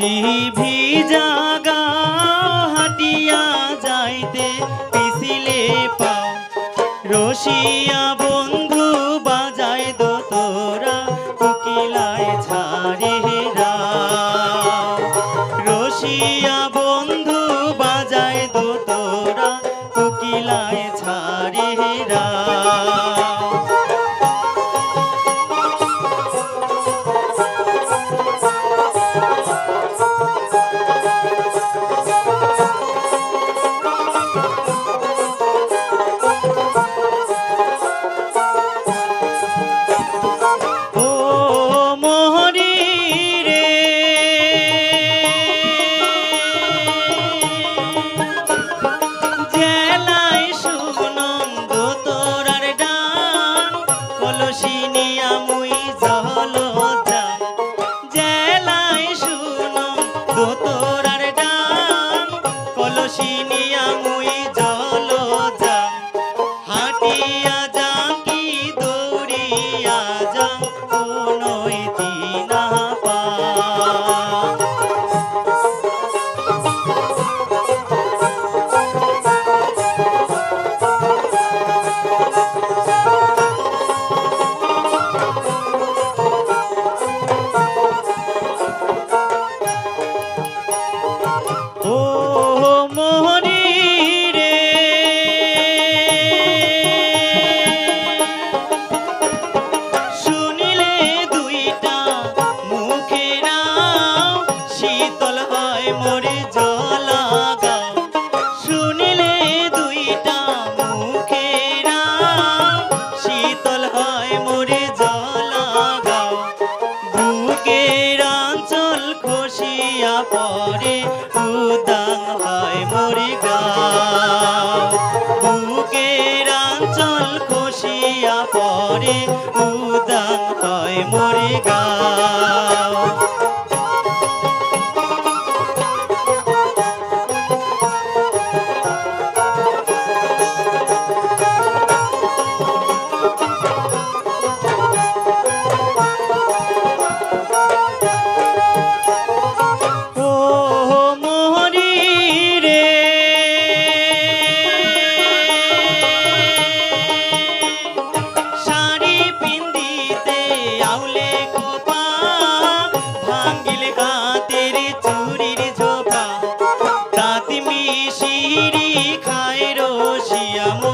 সেই ভিজা হাটিয়া যাইতে পিছিলে পাও। রসিয়া বন্ধু বাজায় দোতরা কোকিলায় ছাড়ে কলসি নিয়া মুই জল যাম হাটিয়া যাম কি দৌড়িয়া যাম কোনোই মরে উদান হয় মরি বুকের আঞ্চল খসিয়া পরে উদান হয় মরি গা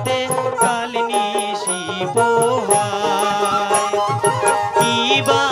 রাতে কাল নিশি পোহায়। কি বা